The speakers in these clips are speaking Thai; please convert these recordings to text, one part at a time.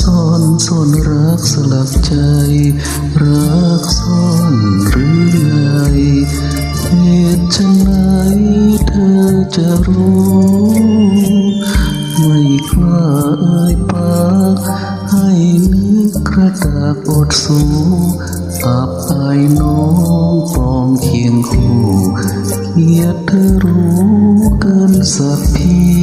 ซ่อนซ่อนรักสลักใจ รักซ่อนหรือไงเหตุฉไฉนเธอจะรู้ ไม่กล้าเอ่ยปากให้นึกกระดากอดสูอับอายน้องปองเคียงคู่เกียดเธอรู้เกินสักพี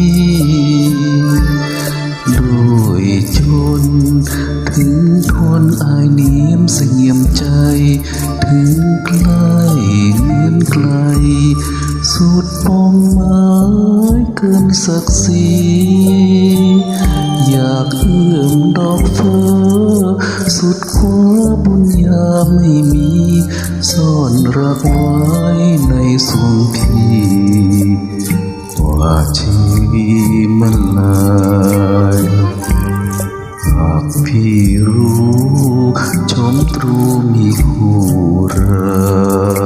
ถึงใกล้เงียนไกล สุดปองไม้เกินศักดิ์ศรีอยากเอื้อมดอกเฟอสุดคว้าบุญญาไม่มี ซ่อนรักไว้ในสวงพี่ว่าชีมันลายากพี่รู้ชมตรูมีคู่เรือ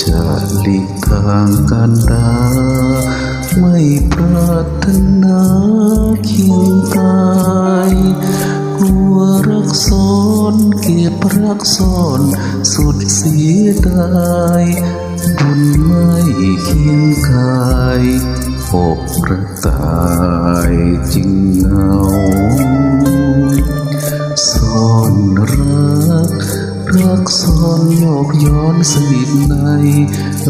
จะหลีกทางกันดาไม่ปรารถนาเคียงกายกลัวรักซ้อนเก็บรักซ่อนสุดเสียดายบุญไม่เคียงกายอกกระต่ายจึงเหงา นรัก รักซ่อนโยกย้อนสนิทใน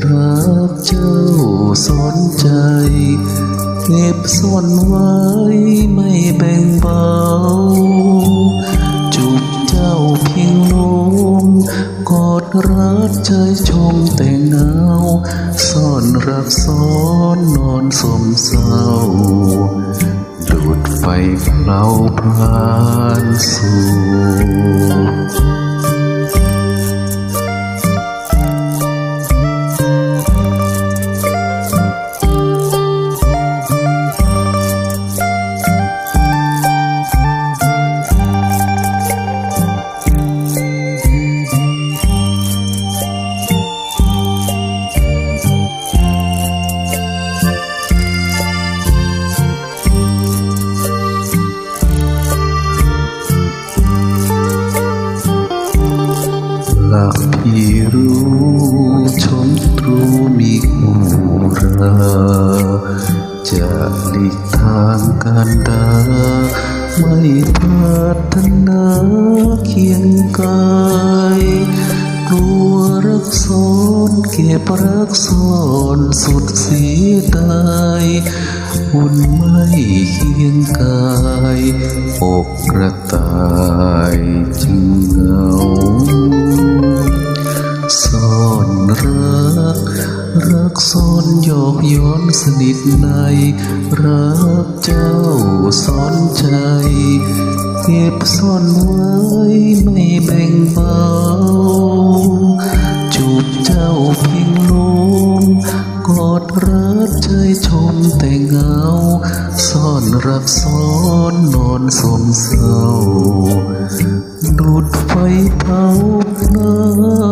รักเจ้าซ่อนใจ เก็บซ่อนไว้ไม่แบ่งเบาจูบเจ้าเพียงลมกอดรักใจชมแต่เงาซ่อนรักซ้อนนอนสมเศร้า ไฟเราพรานสู่ ลักพี่รู้ชมตรูมีคู่ราจะหลีกทางการดา ไม่ปรารถนาเคียงกายกลัวรักซ้อนเก็บรักซ่อนสุดเสียดายบุญไม่เคียงกายอกกระต่าย ซ่อนหยอกย้อนสนิทใน รักเจ้าซ่อนใจ เก็บซ่อนไว้ไม่แบ่งเบาจูบเจ้าเพียงลมกอดรักใจชมแต่เงา ซ่อนรักซ้อนนอนสมเศร้าดูดไฟเผาพลา